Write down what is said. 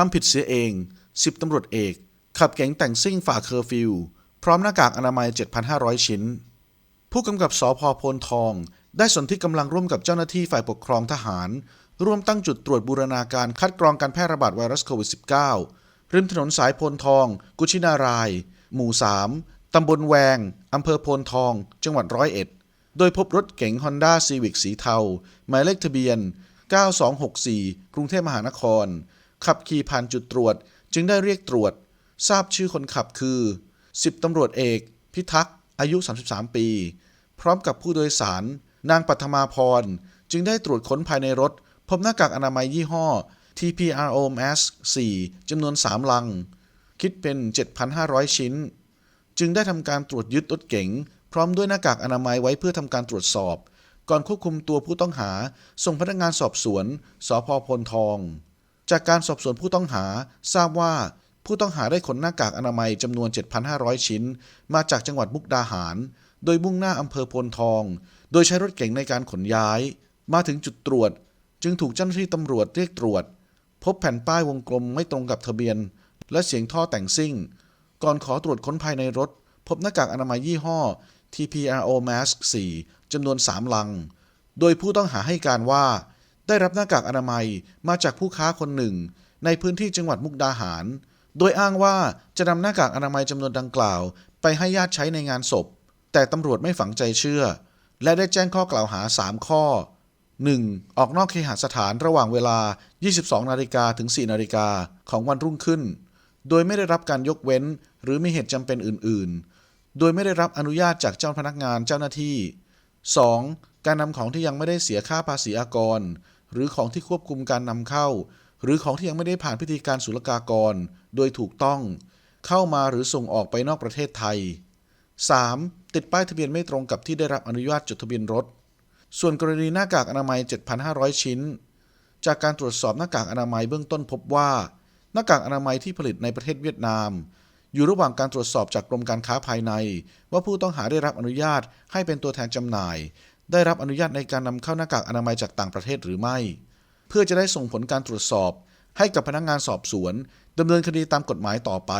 ทำผิดเสียเอง10ตำรวจเอก ขับเก๋งแต่งซิ่งฝ่าเคอร์ฟิว พร้อมหน้ากากอนามัย 7,500 ชิ้น ผู้กำกับสพโพนทอง ได้สนที่กำลังร่วมกับเจ้าหน้าที่ฝ่ายปกครองทหาร ร่วมตั้งจุดตรวจบูรณาการคัดกรองการแพร่ระบาดไวรัสโควิด -19 ริมถนนสายโพนทอง กุชินาราย หมู่ 3 ตำบลแวง อำเภอโพนทอง จังหวัดร้อยเอ็ด โดยพบรถเก๋ง Honda Civic สีเทา หมายเลขทะเบียน 9264 กรุงเทพมหานคร ขับขี่ผ่านจุดตรวจจึงได้เรียกตรวจ ทราบชื่อคนขับคือ 10ตำรวจเอก พิทักษ์อายุ 33 ปี พร้อมกับผู้โดยสาร นางปัทมาพร จึงได้ตรวจค้นภายในรถ พบหน้ากากอนามัยยี่ห้อ TPRO Mask 4จำนวน 3 ลัง คิดเป็น 7,500 ชิ้น จึงได้ทำการตรวจยึดรถเก๋ง พร้อมด้วยหน้ากากอนามัยไว้เพื่อทำการตรวจสอบ ก่อนควบคุมตัวผู้ต้องหา ส่งพนักงานสอบสวน สพพลทอง จากการสอบสวนผู้ต้องหาทราบว่าผู้ต้องหาได้ขนหน้ากากอนามัยจำนวน 7,500 ชิ้น มาจากจังหวัดมุกดาหาร โดยมุ่งหน้าอำเภอพลทอง โดยใช้รถเก๋งในการขนย้าย มาถึงจุดตรวจ จึงถูกเจ้าหน้าที่ตำรวจเรียกตรวจ พบแผ่นป้ายวงกลมไม่ตรงกับทะเบียน และเสียงท่อแต่งซิ่ง ก่อนขอตรวจค้นภายในรถ พบหน้ากากอนามัยยี่ห้อ TPRO Mask 4จำนวน 3 ลัง โดยผู้ต้องหาให้การว่า ได้รับหน้ากากอนามัยมาจากผู้ค้าคนหนึ่ง ในพื้นที่จังหวัดมุกดาหาร โดยอ้างว่าจะนำหน้ากากอนามัยจำนวนดังกล่าว ไปให้ญาติใช้ในงานศพ แต่ตำรวจไม่ฝังใจเชื่อ และได้แจ้งข้อกล่าวหา 3 ข้อ 1. ออกนอกเคหสถานระหว่างเวลา 22 นาฬิกาถึง 4 นาฬิกาของวันรุ่งขึ้น โดยไม่ได้รับการยกเว้น หรือมีเหตุจำเป็นอื่น ๆ โดยไม่ได้รับอนุญาตจากเจ้าพนักงานเจ้าหน้าที่ 2. การนำของที่ยังไม่ได้เสียค่าภาษีอากร หรือของที่ควบคุมการนำเข้า หรือของที่ยังไม่ได้ผ่านพิธีการศุลกากร โดยถูกต้อง เข้ามาหรือส่งออกไปนอกประเทศไทย 3. ติดป้ายทะเบียนไม่ตรงกับที่ได้รับอนุญาตจดทะเบียนรถ ส่วนกรณีหน้ากากอนามัย 7,500 ชิ้น จากการตรวจสอบหน้ากากอนามัยเบื้องต้นพบว่า หน้ากากอนามัยที่ผลิตในประเทศเวียดนาม อยู่ระหว่างการตรวจสอบจากกรมการค้าภายใน ว่าผู้ต้องหาได้รับอนุญาตให้เป็นตัวแทนจำหน่าย ได้รับอนุญาตในการนำเข้าหน้ากากอนามัยจากต่างประเทศหรือไม่ เพื่อจะได้ส่งผลการตรวจสอบให้กับพนักงานสอบสวนดำเนินคดีตามกฎหมายต่อไป